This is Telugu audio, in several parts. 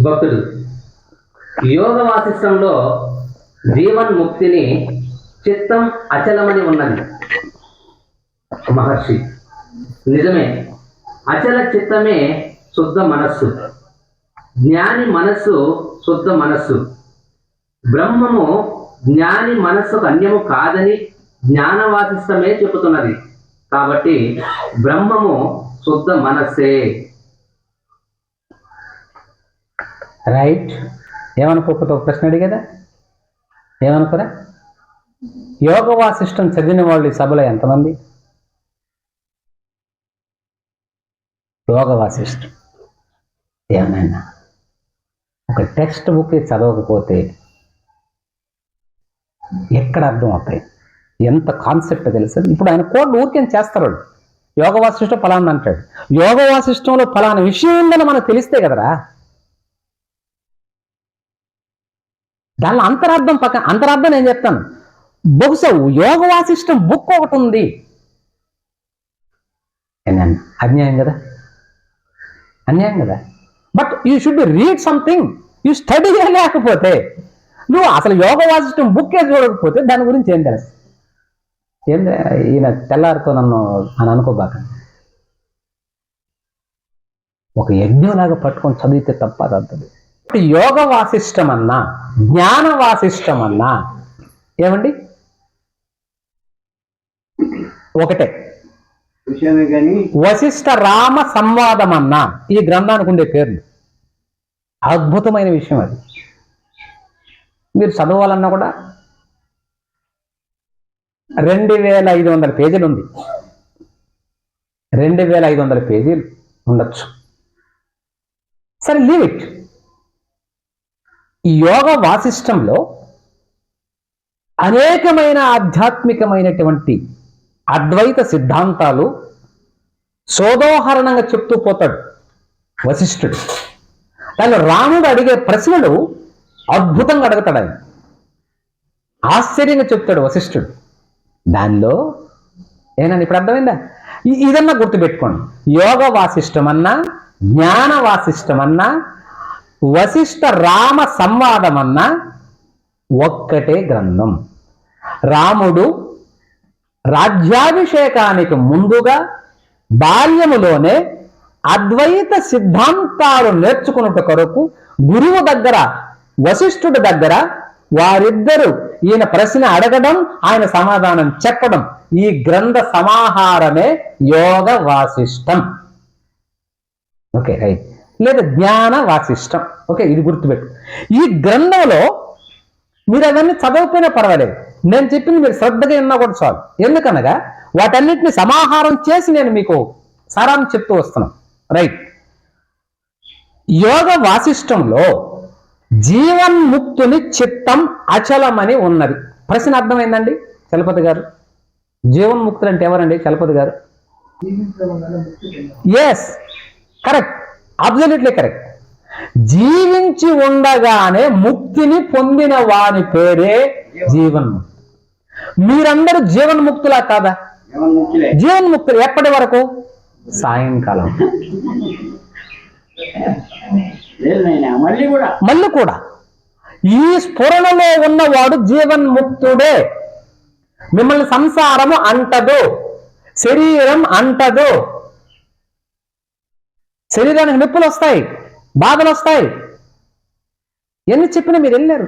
భక్తుడు. యోగ వాసిష్టంలో జీవన్ ముక్తిని చిత్తం అచలమని ఉన్నది. మహర్షి. నిజమే. అచల చిత్తమే శుద్ధ మనస్సు. జ్ఞాని మనస్సు శుద్ధ మనస్సు. బ్రహ్మము జ్ఞాని మనస్సుకు అన్యము కాదని జ్ఞానవాసిష్టమే చెబుతున్నది. కాబట్టి బ్రహ్మము శుద్ధ మనస్సే. రైట్ ఏమనుకోకపోతే ఒక ప్రశ్న అడిగేదా? ఏమనుకోరా? యోగ వాసిష్టం చదివిన వాళ్ళు ఈ సభలో ఎంతమంది? యోగ వాసిష్టం ఏమైనా? ఒక టెక్స్ట్ బుక్ చదవకపోతే ఎక్కడ అర్థం అవుతాయి? ఎంత కాన్సెప్ట్ తెలుసు ఇప్పుడు ఆయన కోడ్ ఊరికేం చేస్తారు వాళ్ళు. యోగ వాసిష్టం ఫలాన్ని అంటాడు. యోగ వాసిష్టంలో ఫలానా విషయం ఉందని మనకు తెలిస్తే కదరా? దానిలో అంతరార్థం పక్కన అంతరార్థం నేను చెప్తాను? బహుశా యోగ వాసిష్టం బుక్ ఒకటి ఉంది. అన్యాయం కదా? అన్యాయం కదా? But you should read something you study లేకపోతే నువ్వు అసలు యోగ వాసిష్టం బుక్కే చూడకపోతే దాని గురించి ఏం తెలుసు? ఏం ఈయన తెల్లారితో నన్ను అని అనుకోబాక. ఒక యజ్ఞంలాగా పట్టుకొని చదివితే తప్ప అది యోగ వాసిష్టం అన్నా జ్ఞాన వాసిష్టం అన్నా ఏమండి ఒకటే వశిష్ఠ రామ సంవాదం అన్నా ఈ గ్రంథానికి ఉండే పేర్లు అద్భుతమైన విషయం అది. మీరు చదవాలన్నా కూడా రెండు వేల ఐదు వందల పేజీలు ఉంది రెండు వేల ఐదు వందల పేజీలు ఉండొచ్చు. సరే లీవ్ ఇట్ ఈ యోగ వాసిష్టంలో అనేకమైన ఆధ్యాత్మికమైనటువంటి అద్వైత సిద్ధాంతాలు సోదోహరణంగా చెప్తూ పోతాడు వశిష్ఠుడు. దానిలో రాముడు అడిగే ప్రశ్నలు అద్భుతంగా అడుగుతాడు ఆయన. ఆశ్చర్యంగా చెప్తాడు వశిష్ఠుడు. దానిలో ఏనండి ఇప్పుడు అర్థమైందా? ఇదన్నా గుర్తుపెట్టుకోండి. యోగ వాసిష్టమన్నా జ్ఞాన వాసిష్టమన్నా వశిష్ఠ రామ సంవాదం అన్న ఒక్కటే గ్రంథం. రాముడు రాజ్యాభిషేకానికి ముందుగా బాల్యములోనే అద్వైత సిద్ధాంతాలు నేర్చుకున్నట కొరకు గురువు దగ్గర వశిష్ఠుడి దగ్గర వారిద్దరూ ఈయన ప్రశ్న అడగడం ఆయన సమాధానం చెప్పడం ఈ గ్రంథ సమాహారమే యోగ వాసిష్టం. Okay right. లేదా జ్ఞాన వాసిష్టం. ఓకే ఇది గుర్తుపెట్టు. ఈ గ్రంథంలో మీరు అవన్నీ చదవకపోయినా పర్వాలేదు. నేను చెప్పింది మీరు శ్రద్ధగా విన్నా కూడా చాలు. ఎందుకనగా వాటన్నిటిని సమాహారం చేసి నేను మీకు సారాంశం చెప్తూ వస్తున్నాను రైట్ యోగ వాసిష్టంలో జీవన్ముక్తుని చిత్తం అచలమని ఉన్నది. ప్రశ్న అర్థమైందండి? చలపతి గారు? జీవన్ముక్తులు అంటే ఎవరండి? Chalapathi garu? Yes correct absolutely correct. జీవించి ఉండగానే ముక్తిని పొందిన వాని పేరే జీవన్ముక్తి మీరందరూ జీవన్ముక్తులా కాదా? జీవన్ముక్తులు ఎప్పటి వరకు? సాయంకాలం. మళ్ళీ కూడా. ఈ స్ఫురణలో ఉన్నవాడు జీవన్ముక్తుడే మిమ్మల్ని సంసారము అంటదు. శరీరం అంటదు. శరీరానికి నొప్పులు వస్తాయి బాధలు వస్తాయి. ఎన్ని చెప్పినా మీరు వెళ్ళారు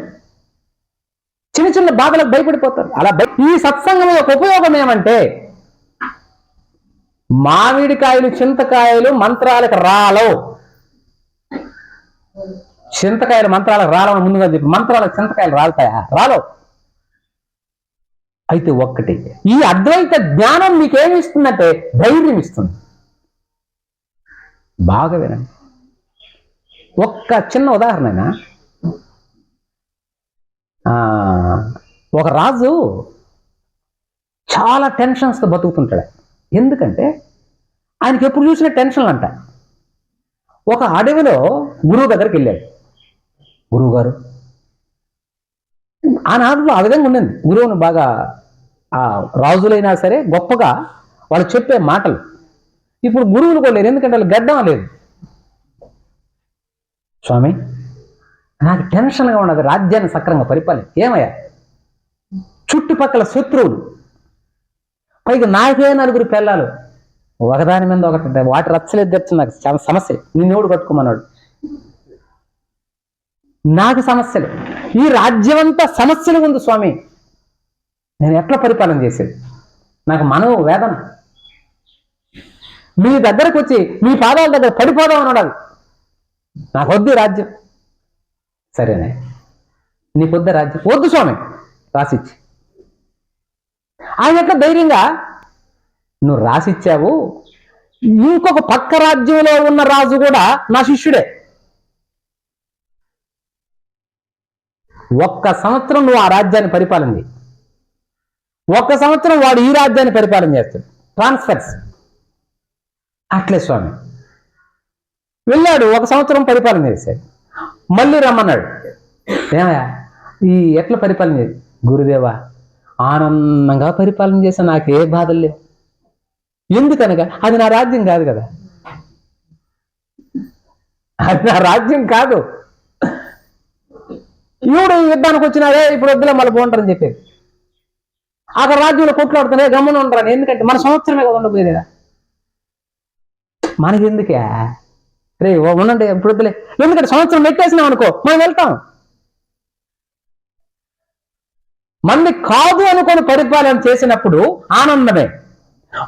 చిన్న చిన్న బాధలకు భయపడిపోతారు. అలా భయ- ఈ సత్సంగంలో ఒక ఉపయోగం ఏమంటే మామిడికాయలు చింతకాయలు మంత్రాలకు రాలవు. చింతకాయలు మంత్రాలకు రాలని ముందుగా చెప్పి. మంత్రాలకు చింతకాయలు రాలుతాయా? రాలో అయితే ఒక్కటి. ఈ అద్వైత జ్ఞానం మీకేమి ఇస్తుందంటే ధైర్యం ఇస్తుంది. బాగా వినండి. ఒక్క చిన్న ఉదాహరణ ఒక రాజు చాలా టెన్షన్స్తో బతుకుతుంటాడు. ఎందుకంటే ఆయనకి ఎప్పుడు చూసిన టెన్షన్లు అంట ఒక అడవిలో గురువు దగ్గరికి వెళ్ళాడు. గురువు గారు ఆనాటిలో ఆ విధంగా ఉండింది. గురువును బాగా ఆ రాజులైనా సరే గొప్పగా వాళ్ళు చెప్పే మాటలు. ఇప్పుడు గురువులు కూడా లేరు. ఎందుకంటే వాళ్ళు గడ్డం లేదు. స్వామి? నాకు టెన్షన్గా ఉన్నది. రాజ్యాన్ని సక్రంగా పరిపాలన ఏమయ్యా? చుట్టుపక్కల శత్రువులు. పైగా నాకే నలుగురు పిల్లలు. ఒకదాని మీద ఒకటి వాటి రచ్చలేదు తెచ్చు నాకు చాలా సమస్య. నిన్నెవడు కట్టుకోమన్నాడు నాకు సమస్యలు. ఈ రాజ్యం అంతా సమస్యలు ఉంది స్వామి. నేను ఎట్లా పరిపాలన చేసేది? నాకు మనవు వేదన మీ దగ్గరకు వచ్చి మీ పాదాల దగ్గర పడిపోదాం అన్నాడు నాకు నా కొద్ది రాజ్యం. సరేనే. నీ వద్ద రాజ్యం. వద్దు స్వామి. రాసిచ్చి. ఆయన ఎట్లా ధైర్యంగా నువ్వు రాసిచ్చావు. ఇంకొక పక్క రాజ్యంలో ఉన్న రాజు కూడా నా శిష్యుడే. ఒక్క సంవత్సరం నువ్వు ఆ రాజ్యాన్ని పరిపాలన ఒక్క సంవత్సరం వాడు ఈ రాజ్యాన్ని పరిపాలన చేస్తాడు. ట్రాన్స్ఫర్స్ అట్లే స్వామి. వెళ్ళాడు ఒక సంవత్సరం పరిపాలన చేశాడు. మళ్ళీ రమ్మన్నాడు. ఏమయ్యా ఈ ఎట్లా పరిపాలన చేసి గురుదేవా ఆనందంగా పరిపాలన చేసా నాకే బాధలు లేవు. ఎందుకనగా అది నా రాజ్యం కాదు కదా. అది నా రాజ్యం కాదు. ఈవిడ యుద్ధానికి వచ్చినారే ఇప్పుడు వద్దులే మళ్ళీ బాగుంటారని చెప్పేది. అక్కడ రాజ్యంలో కొట్లాడుతున్నాయి గమ్మున ఉండరాని ఎందుకంటే మన సంవత్సరమే కదా ఉండబోయేదా ఎందుకే రే ఓ ఉండండి ఇప్పుడు వద్దులే. ఎందుకంటే సంవత్సరం పెట్టేసినాం అనుకో మనం వెళ్తాం. మంది కాదు అనుకొని పరిపాలన చేసినప్పుడు ఆనందమే.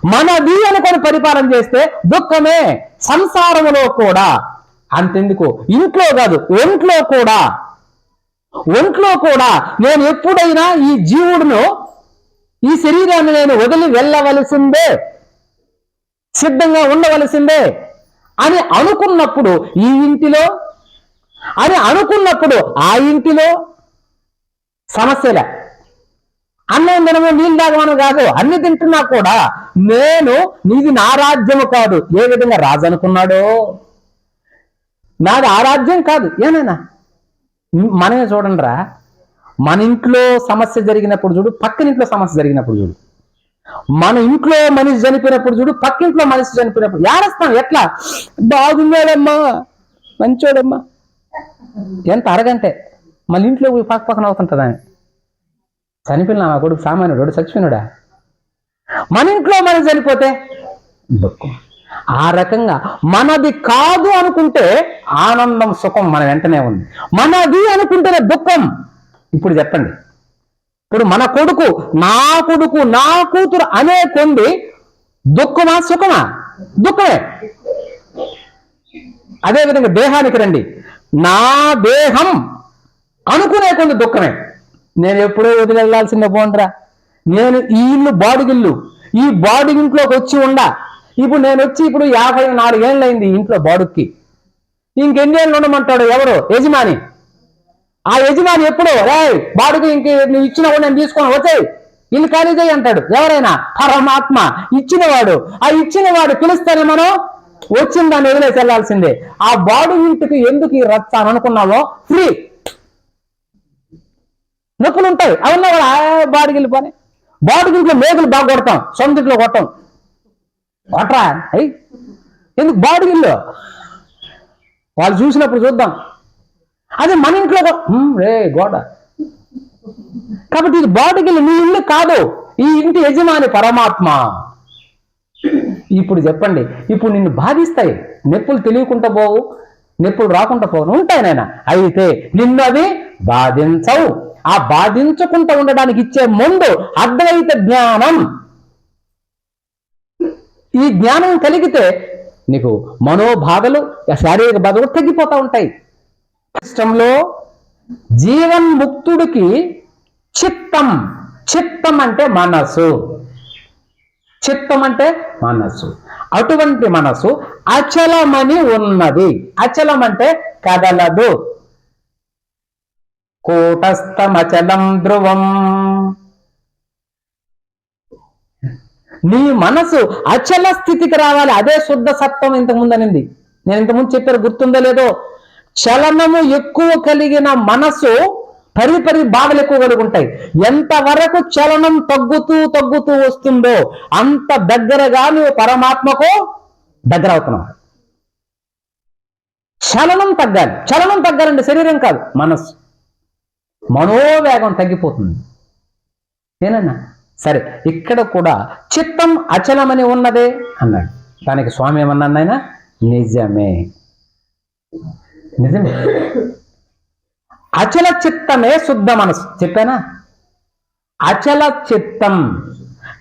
మనది అనుకొని పరిపాలన చేస్తే దుఃఖమే. సంసారములో కూడా. అంతెందుకు? ఇంట్లో కాదు ఒంట్లో కూడా. ఒంట్లో కూడా. నేను ఎప్పుడైనా ఈ జీవుడును ఈ శరీరాన్ని నేను వదిలి వెళ్ళవలసిందే. సిద్ధంగా ఉండవలసిందే అని అనుకున్నప్పుడు ఈ ఇంటిలో అని అనుకున్నప్పుడు ఆ ఇంటిలో సమస్యలే. అన్నం తినము నీళ్ళు తాగమని కాదు అన్ని తింటున్నా కూడా నేను నీది నా రాజ్యము కాదు. ఏ విధంగా రాజు అనుకున్నాడో? నాది ఆ రాజ్యం కాదు. ఏనైనా మనమే చూడండి రా మన ఇంట్లో సమస్య జరిగినప్పుడు చూడు పక్కన ఇంట్లో సమస్య జరిగినప్పుడు చూడు. మన ఇంట్లో మనిషి చనిపోయినప్పుడు చూడు పక్కింట్లో మనిషి చనిపోయినప్పుడు. ఏడస్తాం ఎట్లా? బాగున్నాడమ్మా మంచోడమ్మా. ఎంత అరగంటే. మళ్ళీ ఇంట్లో పోయి పక్క పక్కన అవుతుంటుంది ఆయన. చనిపోయిన మా కొడుకు సామాన్యుడు చచ్చిపోయినాడా? మన ఇంట్లో మనం చనిపోతే? దుఃఖం ఆ రకంగా మనది కాదు అనుకుంటే ఆనందం సుఖం మన వెంటనే ఉంది. మనది అనుకుంటేనే దుఃఖం. ఇప్పుడు చెప్పండి. ఇప్పుడు మన కొడుకు నా కొడుకు నా కూతురు అనే కొంది దుఃఖమా సుఖమా? దుఃఖమే. అదేవిధంగా దేహానికి రండి. నా దేహం అనుకునే కొంది దుఃఖమే. నేను ఎప్పుడో వదిలి వెళ్ళాల్సిందే పోండ్రా నేను ఈ ఇల్లు బాడుగిల్లు ఈ బాడుగింట్లోకి వచ్చి ఉండా. ఇప్పుడు నేను వచ్చి ఇప్పుడు యాభై నాలుగేళ్ళు అయింది ఇంట్లో బాడుక్కి. ఇంకెన్నేళ్ళు ఉండమంటాడు ఎవరు? యజమాని. ఆ యజమాని ఎప్పుడు రే బాడుగు ఇంక నువ్వు ఇచ్చిన కూడా నేను తీసుకొని వచ్చాయి ఇల్లు ఖాళీ చేయి అంటాడు. ఎవరైనా పరమాత్మ ఇచ్చినవాడు ఆ ఇచ్చినవాడు పిలుస్తానే మనం? వచ్చిన దాన్ని వదిలేసి వెళ్ళాల్సిందే ఆ బాడు ఇంటికి ఎందుకు ఈ రచ్చ అని అనుకున్నావో? ఫ్రీ. నొప్పులు ఉంటాయి. అవన్నీ కూడా బాడుగిల్లు పని. బాడుగింట్లో మేకలు మేకులు బాగా కొడతాం సొంతింట్లో కొట్టం. కొట్రా అయ్యి ఎందుకు బాడుగిల్లు వాళ్ళు చూసినప్పుడు చూద్దాం. అదే మన ఇంట్లో రే గోడ. కాబట్టి ఇది బాడికి నీ ఇల్లు కాదు ఈ ఇంటి యజమాని పరమాత్మ. ఇప్పుడు చెప్పండి ఇప్పుడు నిన్ను బాధిస్తాయి నొప్పులు తెలియకుండా పోవు నొప్పులు రాకుండా పోవు ఉంటాయి నాయన. అయితే నిన్ను అవి బాధించవు. ఆ బాధించకుండా ఉండడానికి ఇచ్చే ముందు అద్వైత జ్ఞానం. ఈ జ్ఞానం కలిగితే నీకు మనోబాధలు శారీరక బాధలు తగ్గిపోతా ఉంటాయి. ఇష్టంలో జీవన్ముక్తుడికి చిత్తం చిత్తం అంటే మనసు. చిత్తం అంటే మనస్సు అటువంటి మనసు అచలమని ఉన్నది. అచలం అంటే కదలదు. కూటస్థమచలం ధ్రువం. నీ మనసు అచల స్థితికి రావాలి. అదే శుద్ధ సత్వం ఇంతకుముందు అనింది. నేను ఇంతకుముందు చెప్పారు గుర్తుందో లేదో? చలనము ఎక్కువ కలిగిన మనసు పరి పరి బాధలు ఎక్కువ కలిగి ఉంటాయి. ఎంతవరకు చలనం తగ్గుతూ తగ్గుతూ వస్తుందో అంత దగ్గరగా నువ్వు పరమాత్మకు దగ్గర అవుతున్నావు. చలనం తగ్గాలి. చలనం తగ్గాలంటే శరీరం కాదు మనస్సు. మనోవేగం తగ్గిపోతుంది. ఏనన్నా? సరే ఇక్కడ కూడా చిత్తం అచలమని ఉన్నదే అన్నాడు. దానికి స్వామి ఏమన్నా ఆయన నిజమే. నిజమే. అచల చిత్తమే శుద్ధ మనసు చెప్పానా? అచల చిత్తం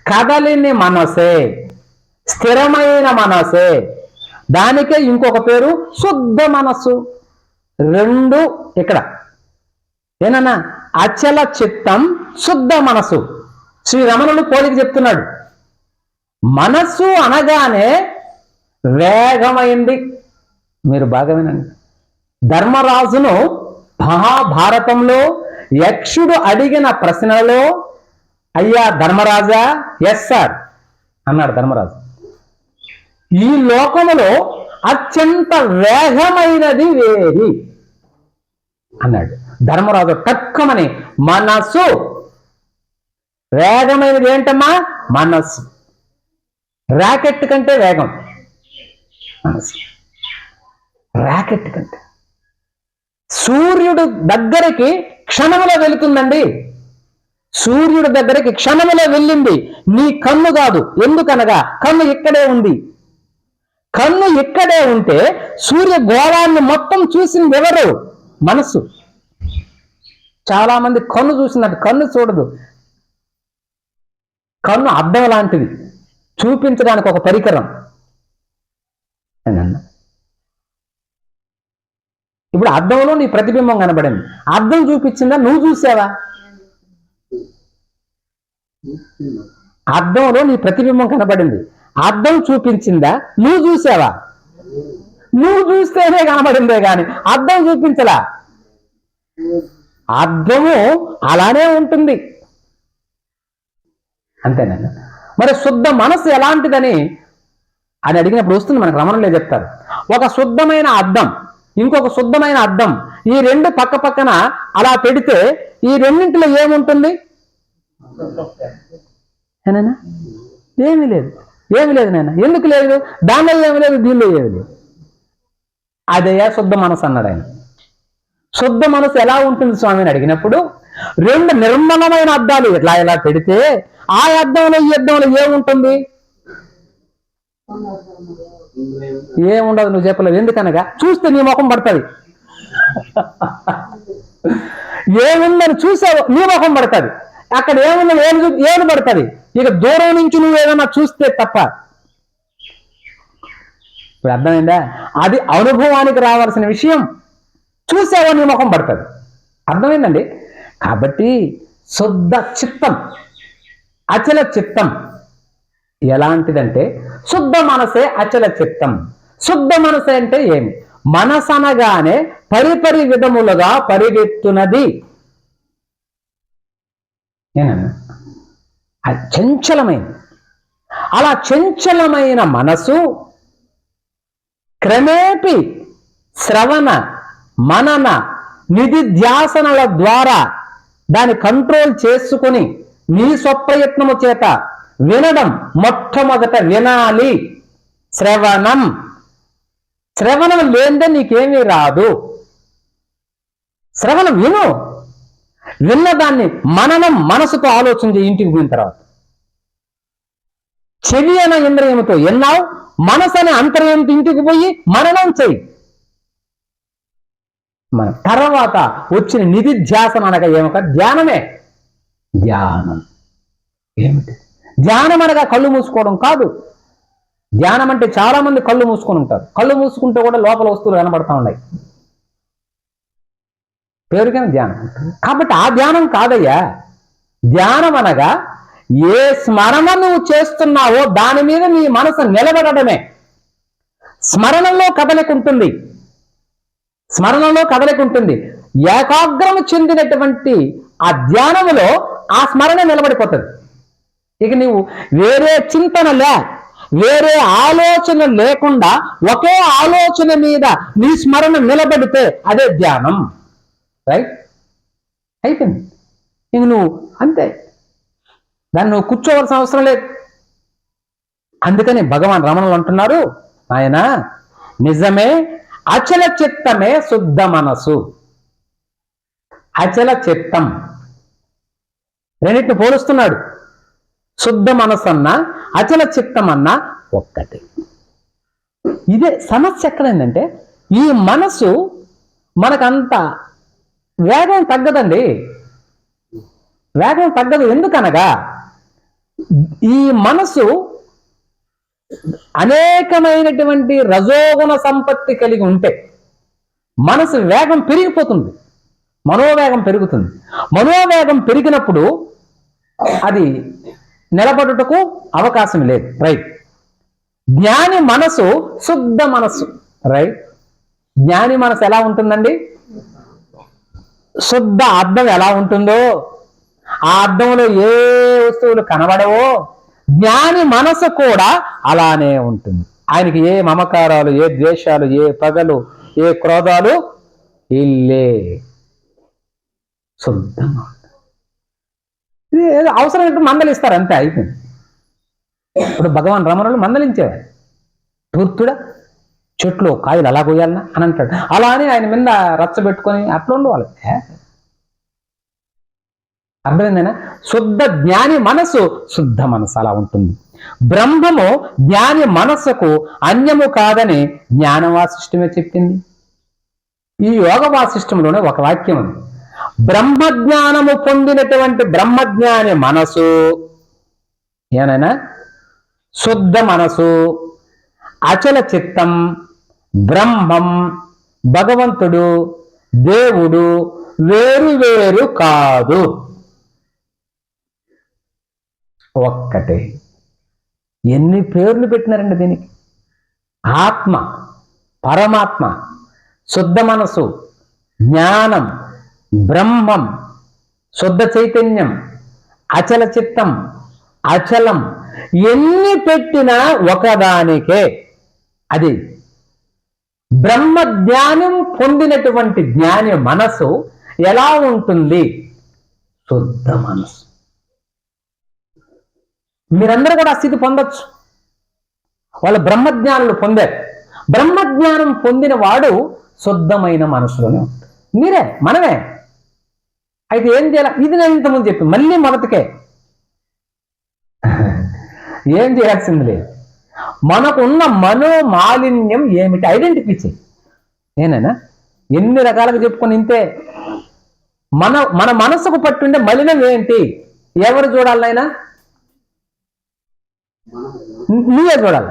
కదలిని మనసే స్థిరమైన మనసే. దానికే ఇంకొక పేరు శుద్ధ మనస్సు. రెండు ఇక్కడ. ఏనన్నా? అచల చిత్తం శుద్ధ మనసు శ్రీ రమణుడు పోలిక చెప్తున్నాడు. మనస్సు అనగానే వేగమైంది. మీరు బాగా వినండి. ధర్మరాజును మహాభారతంలో యక్షుడు అడిగిన ప్రశ్నలో అయ్యా ధర్మరాజా ఎస్ సార్ అన్నాడు ధర్మరాజు. ఈ లోకములో అత్యంత వేగమైనది వేరి అన్నాడు. ధర్మరాజు టక్కమని మనస్సు వేగమైనది ఏంటమ్మా? మనస్సు రాకెట్ కంటే వేగం. మనస్సు రాకెట్ కంటే. సూర్యుడు దగ్గరికి క్షణములో వెళుతుందండి. సూర్యుడి దగ్గరికి క్షణములో వెళ్ళింది. నీ కన్ను కాదు. ఎందుకనగా కన్ను ఇక్కడే ఉంది. కన్ను ఇక్కడే ఉంటే సూర్య గోళాన్ని మొత్తం చూసింది ఎవరు? మనస్సు. చాలా మంది కన్ను చూసినట్టు కన్ను చూడదు. కన్ను అద్దం లాంటిది. చూపించడానికి ఒక పరికరం. అన్నా ఇప్పుడు అద్దంలో నీ ప్రతిబింబం కనబడింది. అద్దం చూపించిందా? నువ్వు చూసావా? అద్దంలో నీ ప్రతిబింబం కనబడింది. అద్దం చూపించిందా? నువ్వు చూసావా? నువ్వు చూస్తేనే కనబడిందే గాని అద్దం చూపించలా? అద్దము అలానే ఉంటుంది. అంతేనండి మరి శుద్ధ మనసు ఎలాంటిదని అని అడిగినప్పుడు వస్తుంది మనకు రమణంలో చెప్తారు? ఒక శుద్ధమైన అద్దం. ఇంకొక శుద్ధమైన అద్దం. ఈ రెండు పక్క పక్కన అలా పెడితే ఈ రెండింటిలో ఏముంటుంది? ఏనాయనా ఏమీ లేదు. ఏమి లేదు నాయన. ఎందుకు లేదు? దానిలో ఏమి లేదు దీనిలో ఏమి లేదు. అదయ్యా శుద్ధ మనసు అన్నాడు ఆయన. శుద్ధ మనసు ఎలా ఉంటుంది స్వామిని అడిగినప్పుడు రెండు నిర్మలమైన అద్దాలు ఇట్లా ఇలా పెడితే ఆ అద్దంలో ఈ అద్దంలో ఏముంటుంది? ఏముండదు నువ్వు చెప్పలేదు ఎందుకనగా? చూస్తే నీ ముఖం పడుతుంది. ఏముందని చూసావు నీ ముఖం పడుతుంది. అక్కడ ఏముందని ఏం ఏమి పడుతుంది? ఇక దూరం నుంచి నువ్వు ఏదైనా చూస్తే తప్ప. ఇప్పుడు అర్థమైందా? అది అనుభవానికి రావాల్సిన విషయం. చూసావో నీ ముఖం పడుతుంది. అర్థమైందండి? కాబట్టి శుద్ధ చిత్తం అచల చిత్తం ఎలాంటిదంటే శుద్ధ మనసే అచల చిత్తం. శుద్ధ మనసే అంటే ఏమి? మనసనగానే పరిపరి విధములుగా పరిగెత్తునది. అది చంచలమైంది. అలా చంచలమైన మనసు క్రమేపి శ్రవణ మనన నిధిధ్యాసనల ద్వారా దాన్ని కంట్రోల్ చేసుకుని నీ స్వప్రయత్నము చేత వినడం మొట్టమొదట వినాలి. శ్రవణం. శ్రవణం లేదే నీకేమీ రాదు. శ్రవణం విను. విన్నదాన్ని మననం మనసుతో ఆలోచన ఇంటికి పోయిన తర్వాత. చెవి అనే ఇంద్రియముతో ఎన్నావు మనసు అనే అంతర్యంతో ఇంటికి పోయి మననం చెయ్యి మన తర్వాత వచ్చిన నిధిధ్యాసన అనగా ఏమక ధ్యానమే. ధ్యానం. ఏమిటి? ధ్యానం అనగా కళ్ళు మూసుకోవడం కాదు. ధ్యానం అంటే చాలా మంది కళ్ళు మూసుకొని ఉంటారు. కళ్ళు మూసుకుంటే కూడా లోపల వస్తువులు కనబడతా ఉన్నాయి. పేరుకైనా ధ్యానం? అంటారు. కాబట్టి ఆ ధ్యానం కాదయ్యా. ధ్యానం అనగా ఏ స్మరణ నువ్వు చేస్తున్నావో దాని మీద నీ మనసు నిలబడమే స్మరణలో కదలిక ఉంటుంది. స్మరణలో కదలిక ఉంటుంది. ఏకాగ్రము చెందినటువంటి ఆ ధ్యానములో ఆ స్మరణ నిలబడిపోతుంది. ఇక నీవు వేరే చింతన లే వేరే ఆలోచన లేకుండా ఒకే ఆలోచన మీద నీ స్మరణ నిలబడితే అదే ధ్యానం. రైట్ అయిపోయింది. ఇంక నువ్వు అంతే. దాన్ని నువ్వు కూర్చోవలసిన అవసరం లేదు. అందుకని భగవాన్ రమణులు అంటున్నారు ఆయన నిజమే అచల చిత్తమే శుద్ధ మనసు. అచల చిత్తం. రెండింటిని పోలుస్తున్నాడు. శుద్ధ మనసు అన్న అచల చిత్తమన్న ఒక్కటి. ఇదే సమస్య ఎక్కడైందంటే ఈ మనసు మనకంత వేగం తగ్గదండి. వేగం తగ్గదు ఎందుకనగా ఈ మనసు అనేకమైనటువంటి రజోగుణ సంపత్తి కలిగి ఉంటే మనసు వేగం పెరిగిపోతుంది మనోవేగం పెరుగుతుంది. మనోవేగం పెరిగినప్పుడు అది నిలబడుటకు అవకాశం లేదు. రైట్ జ్ఞాని మనసు శుద్ధ మనస్సు రైట్ జ్ఞాని మనసు ఎలా ఉంటుందండి? శుద్ధ అర్థం ఎలా ఉంటుందో ఆ అర్థంలో ఏ వస్తువులు కనబడవో జ్ఞాని మనసు కూడా అలానే ఉంటుంది. ఆయనకి ఏ మమకారాలు ఏ ద్వేషాలు ఏ పగలు ఏ క్రోధాలు? ఇల్లే. శుద్ధంగా ఏదో అవసరమైనట్టు మందలిస్తారు అంతే అయిపోయింది. ఇప్పుడు భగవాన్ రమణులు మందలించేవారు. పూర్తుడా చెట్లు కాయలు అలా కోయాలనా అని అంటాడు. అలా అని ఆయన మీద రచ్చబెట్టుకొని అట్లా ఉండవాలి ఏ? అర్థమైందేనా? శుద్ధ జ్ఞాని మనసు శుద్ధ మనసు అలా ఉంటుంది. బ్రహ్మము జ్ఞాని మనస్సుకు అన్యము కాదని జ్ఞాన వాసిష్టమే చెప్పింది. ఈ యోగ వాసిష్టంలోనే ఒక వాక్యం ఉంది. బ్రహ్మజ్ఞానము పొందినటువంటి బ్రహ్మజ్ఞాని మనసు. ఏనైనా శుద్ధ మనసు. అచల చిత్తం. బ్రహ్మం. భగవంతుడు. దేవుడు. వేరు వేరు కాదు. ఒక్కటే. ఎన్ని పేర్లు పెట్టినారండి దీనికి? ఆత్మ. పరమాత్మ. శుద్ధ మనసు. జ్ఞానం. బ్రహ్మం శుద్ధ చైతన్యం అచల చిత్తం అచలం ఎన్ని పెట్టినా ఒకదానికే. అది బ్రహ్మ జ్ఞానం పొందినటువంటి జ్ఞాని మనసు ఎలా ఉంటుంది? శుద్ధ మనసు మీరందరూ కూడా స్థితి పొందొచ్చు. వాళ్ళు బ్రహ్మజ్ఞానులు పొందారు. బ్రహ్మజ్ఞానం పొందిన వాడు శుద్ధమైన మనసులోనే ఉంటాడు. మీరే మనమే. అయితే ఏం చేయాలి? ఇది నేను ఇంతకుముందు చెప్పి మళ్ళీ మొదటికే. ఏం చేయాల్సింది లేదు మనకున్న మనోమాలిన్యం ఏమిటి? ఐడెంటిఫై చేయి. ఎన్ని రకాలుగా చెప్పుకొని ఇంతే? మన మన మనసుకు పట్టుండే మలినం ఏంటి? ఎవరు చూడాలైనా నువ్వే చూడాలి.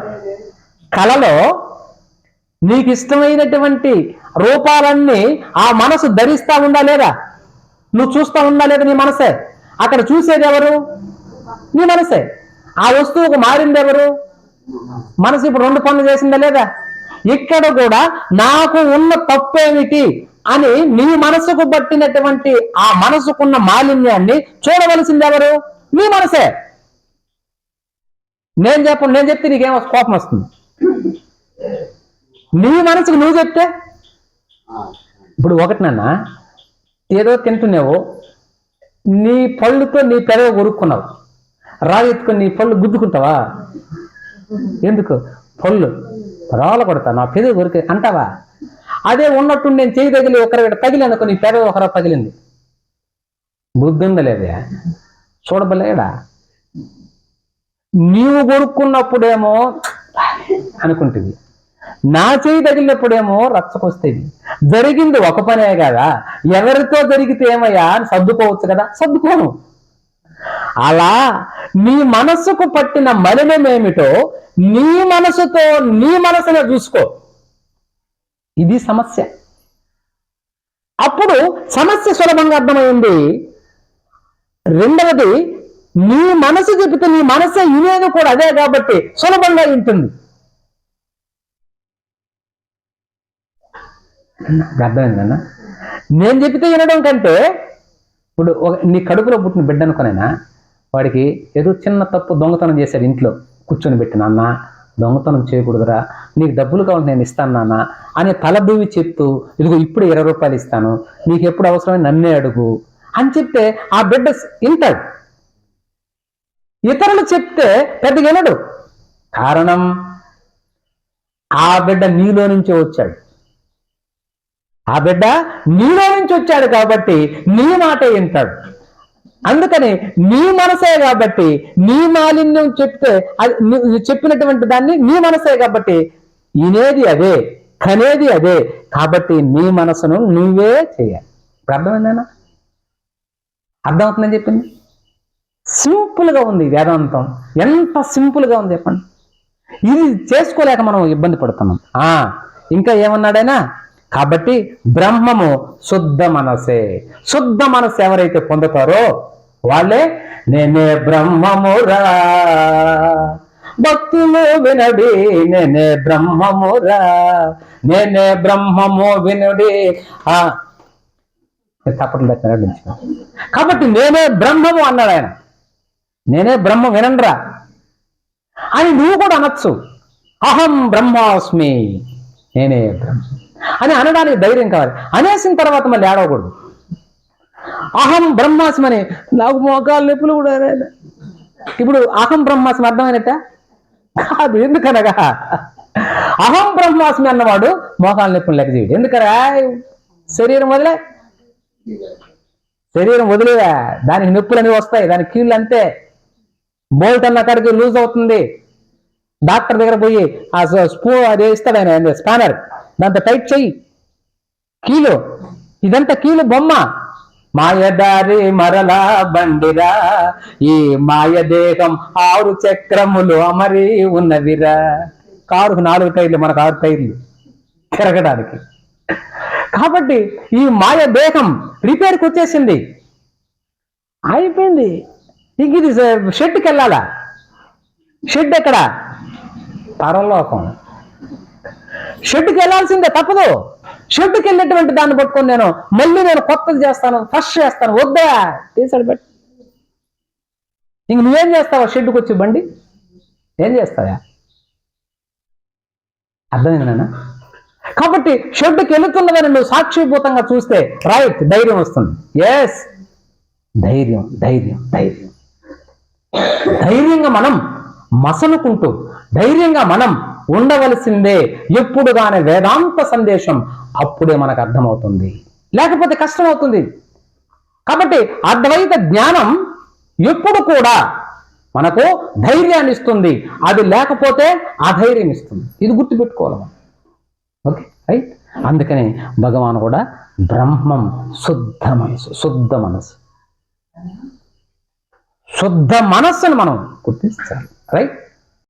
కళలో నీకు ఇష్టమైనటువంటి రూపాలన్నీ ఆ మనసు ధరిస్తా ఉందా లేదా? నువ్వు చూస్తా ఉందా లేదా నీ మనసే? అక్కడ చూసేది ఎవరు? నీ మనసే. ఆ వస్తువుకు మారింది ఎవరు? మనసు ఇప్పుడు రెండు పనులు చేసిందా లేదా? ఇక్కడ కూడా నాకు ఉన్న తప్పేమిటి అని నీ మనసుకు పట్టినటువంటి ఆ మనసుకున్న మాలిన్యాన్ని చూడవలసింది ఎవరు? నీ మనసే. నేను చెప్పను నేను చెప్తే నీకేమో కోపం వస్తుంది. నీ మనసుకు నువ్వు చెప్తే? ఇప్పుడు ఒకటి నాన్న ఏదో తింటున్నావు నీ పళ్ళుతో నీ పెదవి కొరుక్కున్నావు రాయి ఎత్తుకొని నీ పళ్ళు గుద్దుకుంటావా? ఎందుకు? పళ్ళు. రాళ్ళ కొడతా నా పెదవి కొరికి అంటావా? అదే ఉన్నట్టు నేను చేయి తగిలి ఒకరి తగిలి అనుకో నీ పెదవి ఒకరు తగిలింది. బుద్ధి ఉందా లేదా చూడబలేడా? నీవు కొరుక్కున్నప్పుడేమో అనుకుంటుంది నా చేయి తగిలినప్పుడేమో రచ్చకొస్తేది జరిగింది ఒక పనే కదా ఎవరితో జరిగితే ఏమయ్యా అని సర్దుకోవచ్చు కదా సర్దుకోను. అలా నీ మనస్సుకు పట్టిన మలినమేమిటో నీ మనసుతో నీ మనసునే చూసుకో. ఇది సమస్య. అప్పుడు సమస్య సులభంగా అర్థమైంది. రెండవది నీ మనసు చెబితే నీ మనసే వినేది కూడా అదే కాబట్టి సులభంగా ఉంటుంది నాకు అర్థమైందన్న నేను చెబితే వినడం కంటే ఇప్పుడు ఒక- నీ కడుపులో పుట్టిన బిడ్డ అనుకునైనా? వాడికి ఏదో చిన్న తప్పు దొంగతనం చేశాడు ఇంట్లో. కూర్చొని పెట్టిన అన్న దొంగతనం చేయకూడదురా. నీకు డబ్బులు కావాలి నేను ఇస్తాను నాన్న అని తలదూవి చెప్తూ ఇదిగో ఇప్పుడు ఇరవై రూపాయలు ఇస్తాను. నీకు ఎప్పుడు అవసరమైన నన్నే అడుగు. అని చెప్తే ఆ బిడ్డ వింటాడు. ఇతరులు చెప్తే పెద్దగా వినడు. కారణం ఆ బిడ్డ నీలో నుంచే వచ్చాడు. ఆ బిడ్డ నీలో నుంచి వచ్చాడు కాబట్టి నీ మాటే వింటాడు. అందుకని నీ మనసే కాబట్టి నీ మాలిన్యం చెప్తే అది చెప్పినటువంటి దాన్ని నీ మనసే కాబట్టి ఇనేది అదే కనేది అదే. కాబట్టి నీ మనసును నువ్వే చేయాలి. ఇప్పుడు అర్థమైందేనా అర్థమవుతుందని చెప్పింది? సింపుల్గా ఉంది వేదాంతం. ఎంత సింపుల్గా ఉంది చెప్పండి. ఇది చేసుకోలేక మనం ఇబ్బంది పడుతున్నాం. ఆ ఇంకా ఏమన్నాడైనా? కాబట్టి బ్రహ్మము శుద్ధ మనసే. శుద్ధ మనసు ఎవరైతే పొందుతారో వాళ్ళే నేనే బ్రహ్మమురా. భక్తులు వినడి నేనే బ్రహ్మమురా. నేనే బ్రహ్మము వినుడి. ఆ పెట్టినాడు కాబట్టి నేనే బ్రహ్మము అన్నాడు ఆయన. నేనే బ్రహ్మ వినండిరా. అని నువ్వు కూడా అనొచ్చు. అహం బ్రహ్మాస్మి. నేనే బ్రహ్మ అని అనడానికి ధైర్యం కావాలి. అనేసిన తర్వాత మళ్ళీ ఏడవకూడదు. అహం బ్రహ్మాస్మి అని నాకు మోకాలు నొప్పులు కూడా ఇప్పుడు అహం బ్రహ్మాస్మి అర్థమైనట్ట? కాదు ఎందుకనగా? అహం బ్రహ్మాస్మి అన్నవాడు మోకాలు నొప్పులు లెక్క చేయడు. ఎందుకరా? శరీరం వదిలే. శరీరం వదిలేదా? దానికి నొప్పులు అనేవి వస్తాయి. దానికి కీళ్ళు అంతే. బోల్ట్ అన్న కాడికి లూజ్ అవుతుంది. డాక్టర్ దగ్గర పోయి ఆ స్పూ అది ఇస్తాడు ఆయన స్పానర్. దాంతో టైప్ చెయ్యి. కీలు. ఇదంతా కీలు బొమ్మ. మాయదారి మరలా బండిరా. ఈ మాయదేహం ఆరు చక్రములు అమరి ఉన్నవిరా. కారుకు నాలుగు టైర్లు మనకు ఆరు టైర్లు తిరగడానికి. కాబట్టి ఈ మాయ దేహం రిపేర్కి వచ్చేసింది. అయిపోయింది. ఇంక ఇది షెడ్కి వెళ్ళాలా షెడ్ ఎక్కడ? పరలోకం. షెడ్కి వెళ్ళాల్సిందే తప్పదు. షెడ్కి వెళ్ళేటువంటి దాన్ని పట్టుకొని నేను మళ్ళీ నేను కొత్తది చేస్తాను ఫస్ట్ చేస్తాను. వద్దా? తీసాడు బట్టి ఇంక నువ్వేం చేస్తావా షెడ్కి వచ్చి బండి? ఏం చేస్తావా? అర్థమైంది నాన్న? కాబట్టి షెడ్కి వెళుతున్నదని నువ్వు సాక్షిభూతంగా చూస్తే రైట్ ధైర్యం వస్తుంది. ఎస్ ధైర్యం ధైర్యం ధైర్యం. ధైర్యంగా మనం మసలుకుంటూ ధైర్యంగా మనం ఉండవలసిందే. ఎప్పుడు కానీ వేదాంత సందేశం అప్పుడే మనకు అర్థమవుతుంది. లేకపోతే కష్టం అవుతుంది కాబట్టి అద్వైత జ్ఞానం ఎప్పుడు కూడా మనకు ధైర్యాన్ని ఇస్తుంది. అది లేకపోతే అధైర్యం ఇస్తుంది. ఇది గుర్తుపెట్టుకోవాలి మనం. ఓకే? రైట్? అందుకని భగవాన్ కూడా బ్రహ్మం శుద్ధ మనసు శుద్ధ మనసు. శుద్ధ మనస్సును మనం గుర్తించాలి. రైట్?